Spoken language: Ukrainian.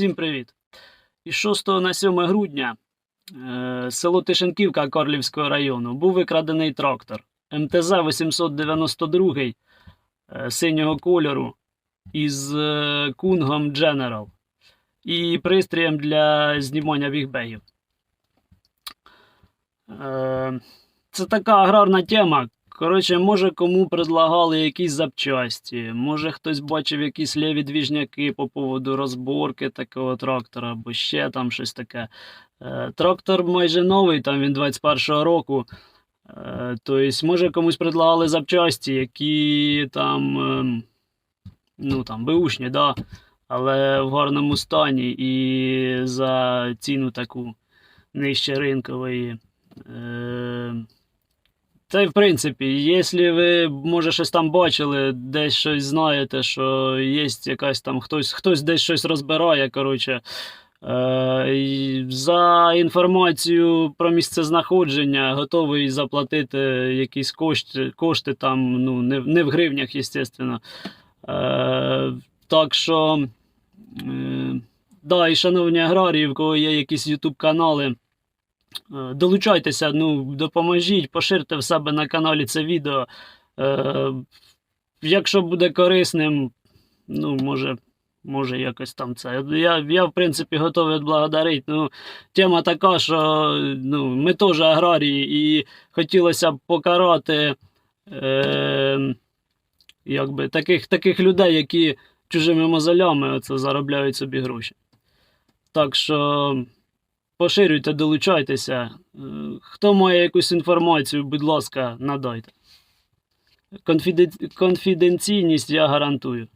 Всім привіт! Із 6 на 7 грудня е, село Тишенківка Корлівського району був викрадений трактор МТЗ 892 е, синього кольору із е, кунгом General і пристроєм для знімання бігбегів. Е, це така аграрна тема. Коротше, може кому предлагали якісь запчасті, може хтось бачив якісь ліві двіжняки по поводу розборки такого трактора, або ще там щось таке. Е, трактор майже новий, там він 21-го року. Е, тобто, може комусь предлагали запчасті, які там, ем, ну там, беушні, да, але в гарному стані і за ціну таку нижче ринкової. Та й в принципі, якщо ви, може, щось там бачили, десь щось знаєте, що є якась там хтось, хтось десь щось розбирає, коротше. Е, за інформацію про місце знаходження готовий заплатити якісь кошти, кошти там, ну, не, не в гривнях, звісно. Е, так що, е, да, і шановні аграрії, в кого є якісь YouTube канали. Е, Долучайтеся, ну, допоможіть, поширте в себе на каналі це відео. Е, якщо буде корисним, ну, може, може якось там це. Я, я в принципі, готовий відблагодарити. Ну, тема така, що ну, ми теж аграрії, і хотілося б покарати е, якби, таких, таких людей, які чужими мозолями оце, заробляють собі гроші. Так що поширюйте, долучайтеся. Е, Хто має якусь інформацію, будь ласка, надайте. Конфіденційність я гарантую.